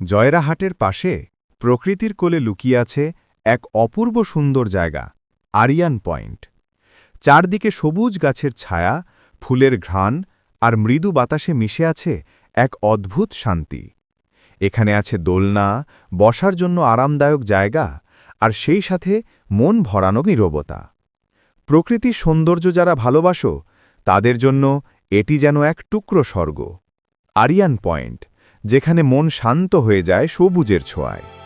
জয়রাহাটের পাশে প্রকৃতির কোলে লুকিয়ে আছে এক অপূর্ব সুন্দর জায়গা, আরিয়ান পয়েন্ট। চারদিকে সবুজ গাছের ছায়া, ফুলের ঘ্রাণ আর মৃদু বাতাসে মিশে আছে এক অদ্ভুত শান্তি। এখানে আছে দোলনা, বসার জন্য আরামদায়ক জায়গা আর সেই সাথে মন ভরানো নীরবতা। প্রকৃতির সৌন্দর্য যারা ভালোবাসো, তাদের জন্য এটি যেন এক টুকরো স্বর্গ। আরিয়ান পয়েন্ট। যেখানে মন শান্ত হয়ে যায় সবুজের ছোঁয়ায়।